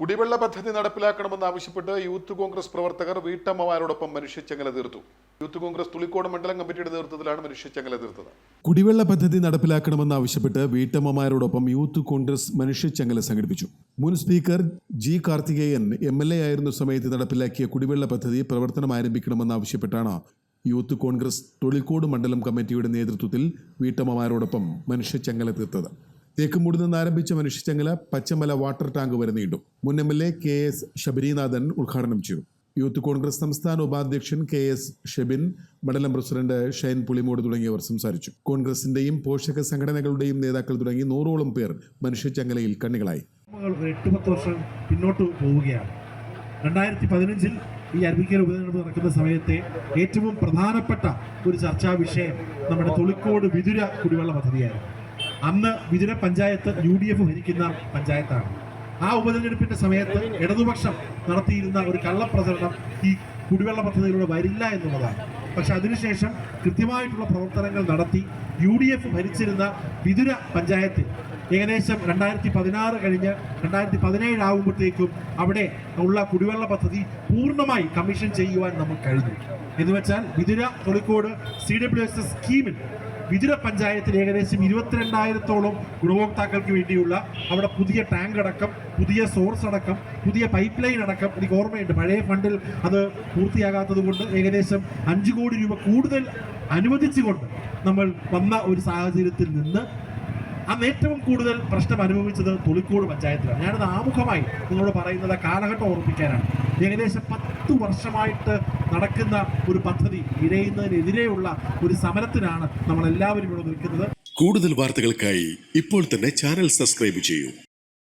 കുടിവെള്ള പദ്ധതി നടപ്പിലാക്കണമെന്നാവശ്യപ്പെട്ട് യൂത്ത് കോൺഗ്രസ് പ്രവർത്തകർ വീട്ടമ്മമാരോടൊപ്പം മനുഷ്യച്ചങ്ങല തീർത്തു. യൂത്ത് കോൺഗ്രസ് തുളിക്കോട് മണ്ഡലം കമ്മിറ്റിയുടെ നേതൃത്വത്തിലാണ് മനുഷ്യച്ചങ്ങല തീർത്തത്. കുടിവെള്ള പദ്ധതി നടപ്പിലാക്കണമെന്നാവശ്യപ്പെട്ട് വീട്ടമ്മമാരോടൊപ്പം യൂത്ത് കോൺഗ്രസ് മനുഷ്യച്ചങ്ങല സംഘടിപ്പിച്ചു. മുൻ speaker G Karthikeyan M L A ആയിരുന്ന സമയത്ത് നടപ്പിലാക്കിയ കുടിവെള്ള പദ്ധതി പ്രവർത്തനം ആരംഭിക്കണമെന്നാവശ്യപ്പെട്ടാണ് യൂത്ത് കോൺഗ്രസ് തൊളിക്കോട് മണ്ഡലം കമ്മിറ്റിയുടെ നേതൃത്വത്തിൽ വീട്ടമ്മമാരോടൊപ്പം മനുഷ്യച്ചങ്ങല തീർത്തത്. തേക്കുംമൂട് നിന്ന് ആരംഭിച്ച മനുഷ്യച്ചങ്ങല പച്ചമല വാട്ടർ ടാങ്ക് വരെ നീണ്ടു. മുൻ M L A K S Sabarinathan ഉദ്ഘാടനം ചെയ്തു. യൂത്ത് കോൺഗ്രസ് സംസ്ഥാന ഉപാധ്യക്ഷൻ കെ എസ് ഷെബിൻ മണ്ഡലം പ്രസിഡന്റ് ഷൈൻ പുളിമോട് തുടങ്ങിയവർ സംസാരിച്ചു. കോൺഗ്രസിന്റെയും പോഷക സംഘടനകളുടെയും നേതാക്കൾ തുടങ്ങി നൂറോളം പേർ മനുഷ്യച്ചങ്ങലയിൽ കണ്ണികളായി. എട്ട് പത്ത് വർഷം പിന്നോട്ട് പോവുകയാണ്. രണ്ടായിരത്തി പതിനഞ്ചിൽ ഈ അരുവിക്കൽ ഉപതെരഞ്ഞെടുപ്പ് നടക്കുന്ന സമയത്തെ ഏറ്റവും പ്രധാനപ്പെട്ട ഒരു ചർച്ചാ വിഷയം നമ്മുടെ തൊളിക്കോട് വിതുര കുടിവെള്ള പദ്ധതിയായിരുന്നു. അന്ന് Vithura panchayat U D F ഭരിക്കുന്ന പഞ്ചായത്താണ്. ആ ഉപതെരഞ്ഞെടുപ്പിന്റെ സമയത്ത് ഇടതുപക്ഷം നടത്തിയിരുന്ന ഒരു കള്ളപ്രചരണം ഈ കുടിവെള്ള പദ്ധതിയിലൂടെ വരില്ല എന്നുള്ളതാണ്. പക്ഷെ അതിനുശേഷം കൃത്യമായിട്ടുള്ള പ്രവർത്തനങ്ങൾ നടത്തി യു ഡി എഫ് ഭരിച്ചിരുന്ന വിതുര പഞ്ചായത്തിൽ ഏകദേശം രണ്ടായിരത്തി പതിനാറ് കഴിഞ്ഞ് രണ്ടായിരത്തി പതിനേഴ് ആകുമ്പോഴത്തേക്കും അവിടെ ഉള്ള കുടിവെള്ള പദ്ധതി പൂർണമായി കമ്മീഷൻ ചെയ്യുവാൻ നമുക്ക് കഴിഞ്ഞു. എന്ന് വെച്ചാൽ Vithura Tholicode C W S S സ്കീമിൽ വിതുര പഞ്ചായത്തിൽ ഏകദേശം ഇരുപത്തിരണ്ടായിരത്തോളം ഗുണഭോക്താക്കൾക്ക് വേണ്ടിയുള്ള അവിടെ പുതിയ ടാങ്ക് അടക്കം പുതിയ സോഴ്സ് അടക്കം പുതിയ പൈപ്പ് ലൈൻ അടക്കം എനിക്ക് ഓർമ്മയുണ്ട്. പഴയ ഫണ്ടിൽ അത് പൂർത്തിയാകാത്തത് കൊണ്ട് ഏകദേശം അഞ്ച് കോടി രൂപ കൂടുതൽ അനുവദിച്ചുകൊണ്ട് നമ്മൾ വന്ന ഒരു സാഹചര്യത്തിൽ നിന്ന് അന്ന് ഏറ്റവും കൂടുതൽ പ്രശ്നം അനുഭവിച്ചത് തുളിക്കോട് പഞ്ചായത്തിലാണ്. ഞാനത് ആമുഖമായി നിങ്ങളോട് പറയുന്നത് കാലഘട്ടം ഓർമ്മിക്കാനാണ് ഏകദേശം പത്ത് വർഷമായിട്ട് നടക്കുന്ന ഒരു പദ്ധതി ഇഴയുന്നതിനെതിരെയുള്ള ഒരു സമരത്തിനാണ് നമ്മൾ എല്ലാവരും ഇവിടെ നിൽക്കുന്നത്. കൂടുതൽ വാർത്തകൾക്കായി ഇപ്പോൾ തന്നെ ചാനൽ സബ്സ്ക്രൈബ് ചെയ്യൂ.